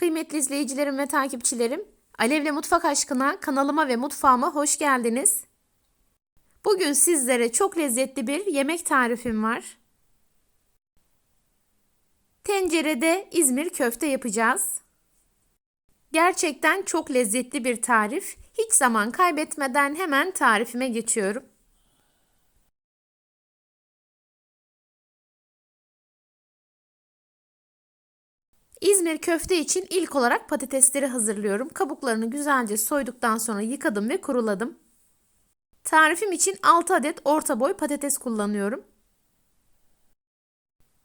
Kıymetli izleyicilerim ve takipçilerim, Alevle Mutfak Aşkına kanalıma ve mutfağıma hoş geldiniz. Bugün sizlere çok lezzetli bir yemek tarifim var. Tencerede İzmir köfte yapacağız. Gerçekten çok lezzetli bir tarif. Hiç zaman kaybetmeden hemen tarifime geçiyorum. İzmir köfte için ilk olarak patatesleri hazırlıyorum. Kabuklarını güzelce soyduktan sonra yıkadım ve kuruladım. Tarifim için 6 adet orta boy patates kullanıyorum.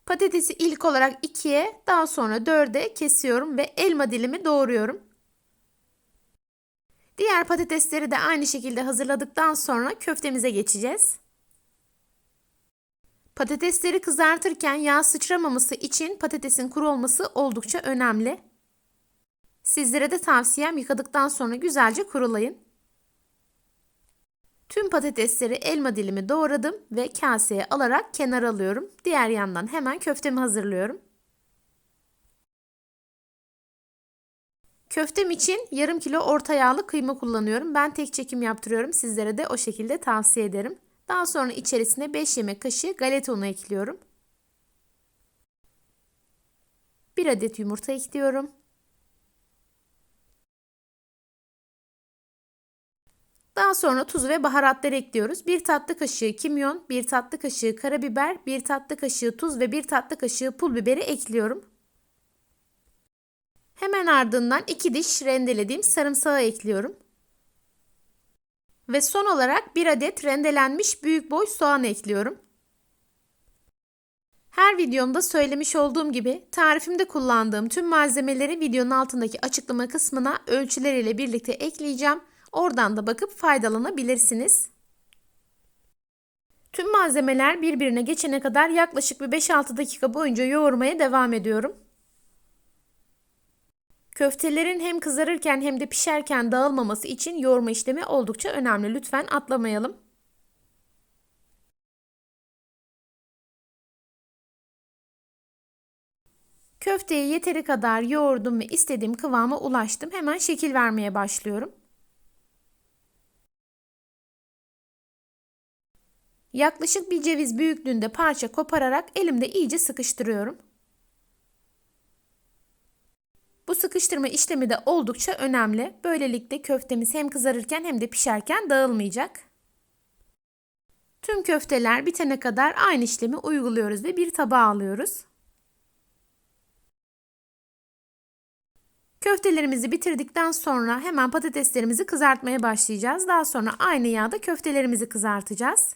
Patatesi ilk olarak 2'ye, daha sonra 4'e kesiyorum ve elma dilimi doğruyorum. Diğer patatesleri de aynı şekilde hazırladıktan sonra köftemize geçeceğiz. Patatesleri kızartırken yağ sıçramaması için patatesin kuru olması oldukça önemli. Sizlere de tavsiyem yıkadıktan sonra güzelce kurulayın. Tüm patatesleri elma dilimi doğradım ve kaseye alarak kenara alıyorum. Diğer yandan hemen köftemi hazırlıyorum. Köftem için yarım kilo orta yağlı kıyma kullanıyorum. Ben tek çekim yaptırıyorum. Sizlere de o şekilde tavsiye ederim. Daha sonra içerisine 5 yemek kaşığı galeta unu ekliyorum. 1 adet yumurta ekliyorum. Daha sonra tuz ve baharatları ekliyoruz. 1 tatlı kaşığı kimyon, 1 tatlı kaşığı karabiber, 1 tatlı kaşığı tuz ve 1 tatlı kaşığı pul biberi ekliyorum. Hemen ardından 2 diş rendelediğim sarımsağı ekliyorum. Ve son olarak bir adet rendelenmiş büyük boy soğan ekliyorum. Her videomda söylemiş olduğum gibi tarifimde kullandığım tüm malzemeleri videonun altındaki açıklama kısmına ölçüleriyle birlikte ekleyeceğim. Oradan da bakıp faydalanabilirsiniz. Tüm malzemeler birbirine geçene kadar yaklaşık bir 5-6 dakika boyunca yoğurmaya devam ediyorum. Köftelerin hem kızarırken hem de pişerken dağılmaması için yoğurma işlemi oldukça önemli. Lütfen atlamayalım. Köfteyi yeteri kadar yoğurdum ve istediğim kıvama ulaştım. Hemen şekil vermeye başlıyorum. Yaklaşık bir ceviz büyüklüğünde parça kopararak elimde iyice sıkıştırıyorum. Bu sıkıştırma işlemi de oldukça önemli. Böylelikle köftemiz hem kızarırken hem de pişerken dağılmayacak. Tüm köfteler bitene kadar aynı işlemi uyguluyoruz ve bir tabağa alıyoruz. Köftelerimizi bitirdikten sonra hemen patateslerimizi kızartmaya başlayacağız. Daha sonra aynı yağda köftelerimizi kızartacağız.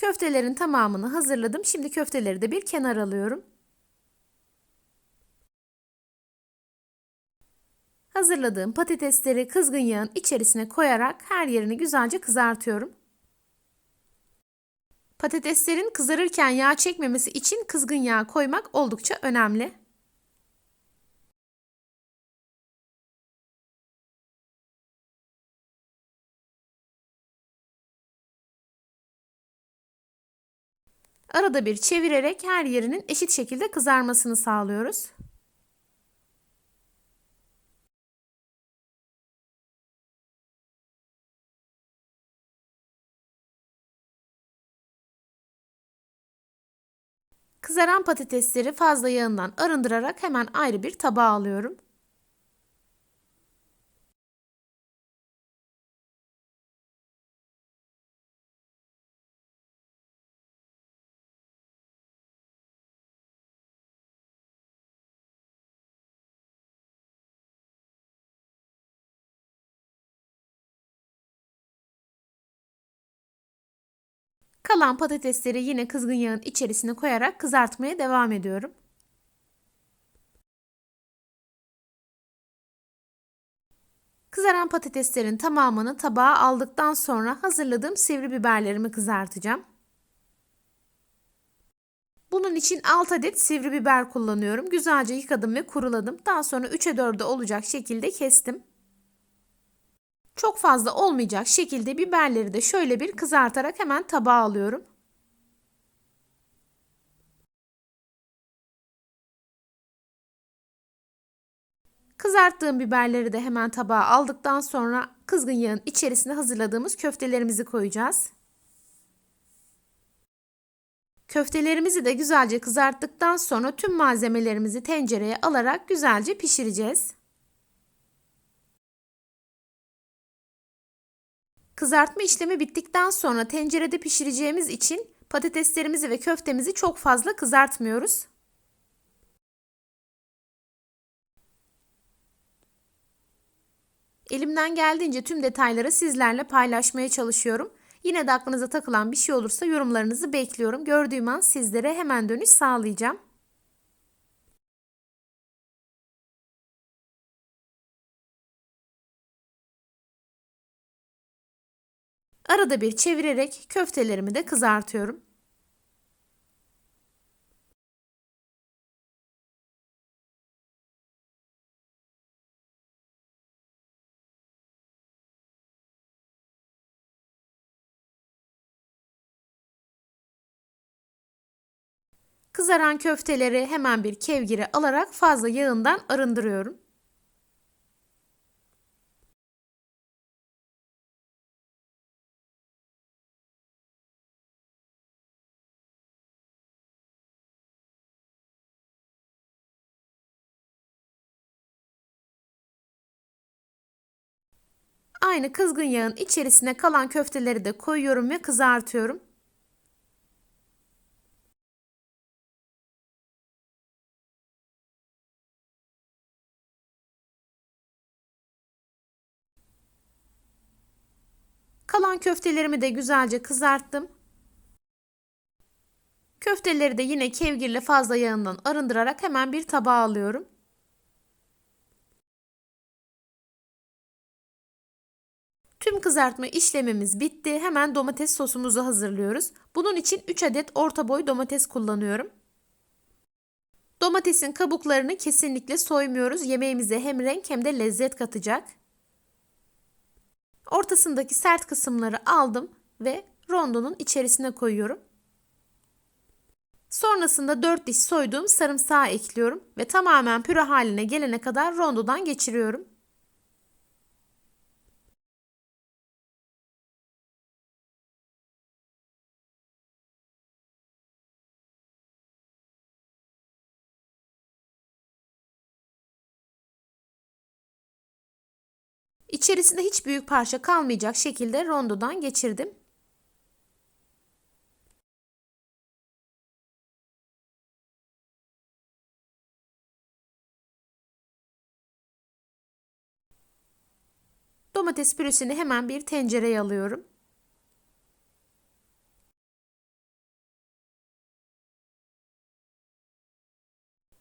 Köftelerin tamamını hazırladım. Şimdi köfteleri de bir kenar alıyorum. Hazırladığım patatesleri kızgın yağın içerisine koyarak her yerini güzelce kızartıyorum. Patateslerin kızarırken yağ çekmemesi için kızgın yağ koymak oldukça önemli. Arada bir çevirerek her yerinin eşit şekilde kızarmasını sağlıyoruz. Kızaran patatesleri fazla yağından arındırarak hemen ayrı bir tabağa alıyorum. Kalan patatesleri yine kızgın yağın içerisine koyarak kızartmaya devam ediyorum. Kızaran patateslerin tamamını tabağa aldıktan sonra hazırladığım sivri biberlerimi kızartacağım. Bunun için 6 adet sivri biber kullanıyorum. Güzelce yıkadım ve kuruladım. Daha sonra 3'e 4'e olacak şekilde kestim. Çok fazla olmayacak şekilde biberleri de şöyle bir kızartarak hemen tabağa alıyorum. Kızarttığım biberleri de hemen tabağa aldıktan sonra kızgın yağın içerisine hazırladığımız köftelerimizi koyacağız. Köftelerimizi de güzelce kızarttıktan sonra tüm malzemelerimizi tencereye alarak güzelce pişireceğiz. Kızartma işlemi bittikten sonra tencerede pişireceğimiz için patateslerimizi ve köftemizi çok fazla kızartmıyoruz. Elimden geldiğince tüm detayları sizlerle paylaşmaya çalışıyorum. Yine de aklınıza takılan bir şey olursa yorumlarınızı bekliyorum. Gördüğüm an sizlere hemen dönüş sağlayacağım. Arada bir çevirerek köftelerimi de kızartıyorum. Kızaran köfteleri hemen bir kevgire alarak fazla yağından arındırıyorum. Aynı kızgın yağın içerisine kalan köfteleri de koyuyorum ve kızartıyorum. Kalan köftelerimi de güzelce kızarttım. Köfteleri de yine kevgirle fazla yağından arındırarak hemen bir tabağa alıyorum. Tüm kızartma işlemimiz bitti. Hemen domates sosumuzu hazırlıyoruz. Bunun için 3 adet orta boy domates kullanıyorum. Domatesin kabuklarını kesinlikle soymuyoruz. Yemeğimize hem renk hem de lezzet katacak. Ortasındaki sert kısımları aldım ve rondonun içerisine koyuyorum. Sonrasında 4 diş soyduğum sarımsağı ekliyorum ve tamamen püre haline gelene kadar rondodan geçiriyorum. İçerisinde hiç büyük parça kalmayacak şekilde rondodan geçirdim. Domates püresini hemen bir tencereye alıyorum.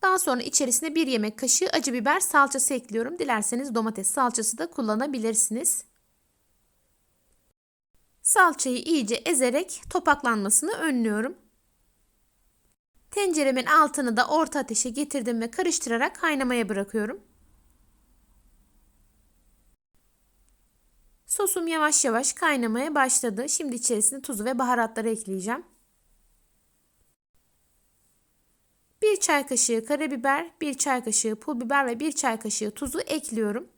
Daha sonra içerisine bir yemek kaşığı acı biber salçası ekliyorum. Dilerseniz domates salçası da kullanabilirsiniz. Salçayı iyice ezerek topaklanmasını önlüyorum. Tenceremin altını da orta ateşe getirdim ve karıştırarak kaynamaya bırakıyorum. Sosum yavaş yavaş kaynamaya başladı. Şimdi içerisine tuzu ve baharatları ekleyeceğim. 1 çay kaşığı karabiber, 1 çay kaşığı pul biber ve 1 çay kaşığı tuzu ekliyorum.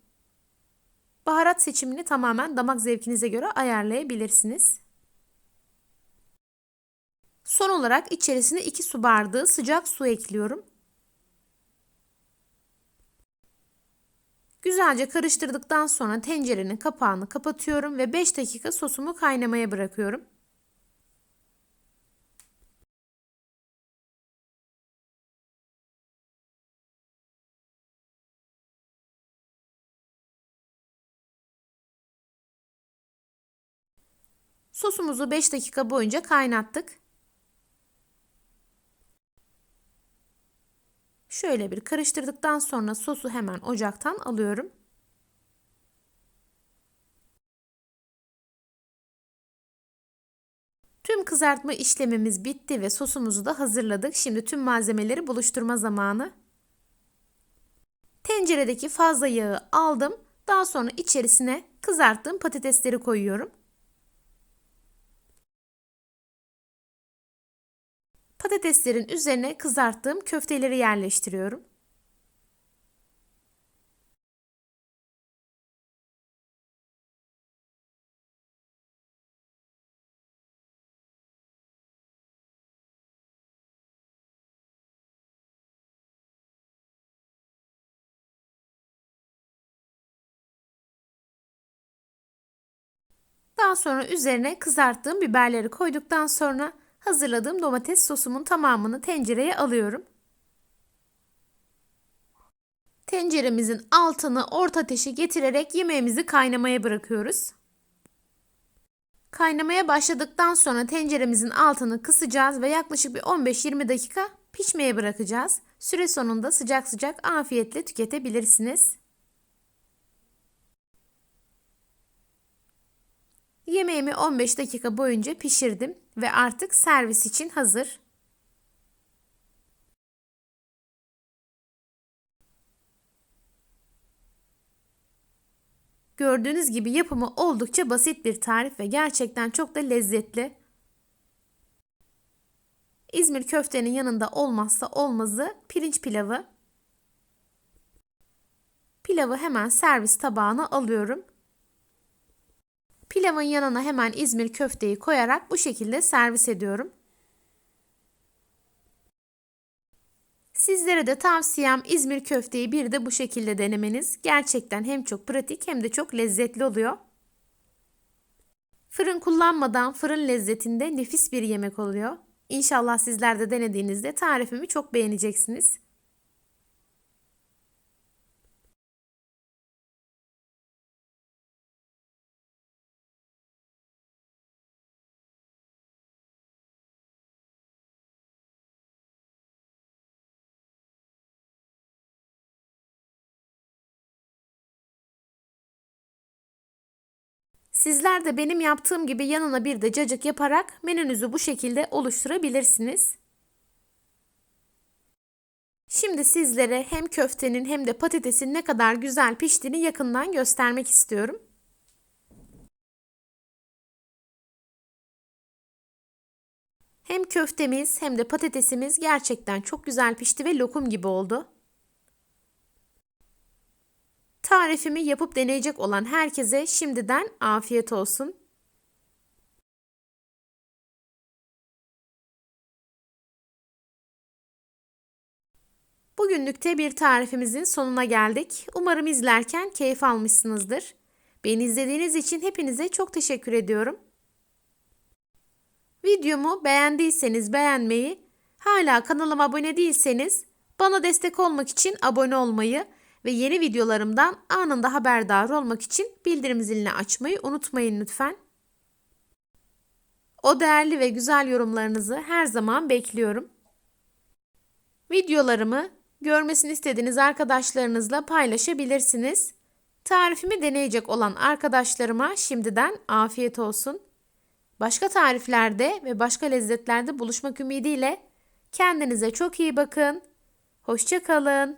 Baharat seçimini tamamen damak zevkinize göre ayarlayabilirsiniz. Son olarak içerisine 2 su bardağı sıcak su ekliyorum. Güzelce karıştırdıktan sonra tencerenin kapağını kapatıyorum ve 5 dakika sosumu kaynamaya bırakıyorum. Sosumuzu 5 dakika boyunca kaynattık. Şöyle bir karıştırdıktan sonra sosu hemen ocaktan alıyorum. Tüm kızartma işlemimiz bitti ve sosumuzu da hazırladık. Şimdi tüm malzemeleri buluşturma zamanı. Tenceredeki fazla yağı aldım. Daha sonra içerisine kızarttığım patatesleri koyuyorum. Patateslerin üzerine kızarttığım köfteleri yerleştiriyorum. Daha sonra üzerine kızarttığım biberleri koyduktan sonra hazırladığım domates sosumun tamamını tencereye alıyorum. Tenceremizin altını orta ateşe getirerek yemeğimizi kaynamaya bırakıyoruz. Kaynamaya başladıktan sonra tenceremizin altını kısacağız ve yaklaşık bir 15-20 dakika pişmeye bırakacağız. Süre sonunda sıcak sıcak afiyetle tüketebilirsiniz. Yemeğimi 15 dakika boyunca pişirdim ve artık servis için hazır. Gördüğünüz gibi yapımı oldukça basit bir tarif ve gerçekten çok da lezzetli. İzmir köftenin yanında olmazsa olmazı pirinç pilavı. Pilavı hemen servis tabağına alıyorum. Pilavın yanına hemen İzmir köfteyi koyarak bu şekilde servis ediyorum. Sizlere de tavsiyem İzmir köfteyi bir de bu şekilde denemeniz. Gerçekten hem çok pratik hem de çok lezzetli oluyor. Fırın kullanmadan fırın lezzetinde nefis bir yemek oluyor. İnşallah sizler de denediğinizde tarifimi çok beğeneceksiniz. Sizler de benim yaptığım gibi yanına bir de cacık yaparak menünüzü bu şekilde oluşturabilirsiniz. Şimdi sizlere hem köftenin hem de patatesin ne kadar güzel piştiğini yakından göstermek istiyorum. Hem köftemiz hem de patatesimiz gerçekten çok güzel pişti ve lokum gibi oldu. Tarifimi yapıp deneyecek olan herkese şimdiden afiyet olsun. Bugünlükte bir tarifimizin sonuna geldik. Umarım izlerken keyif almışsınızdır. Beni izlediğiniz için hepinize çok teşekkür ediyorum. Videomu beğendiyseniz beğenmeyi, hala kanalıma abone değilseniz bana destek olmak için abone olmayı ve yeni videolarımdan anında haberdar olmak için bildirim zilini açmayı unutmayın lütfen. O değerli ve güzel yorumlarınızı her zaman bekliyorum. Videolarımı görmesini istediğiniz arkadaşlarınızla paylaşabilirsiniz. Tarifimi deneyecek olan arkadaşlarıma şimdiden afiyet olsun. Başka tariflerde ve başka lezzetlerde buluşmak ümidiyle kendinize çok iyi bakın. Hoşça kalın.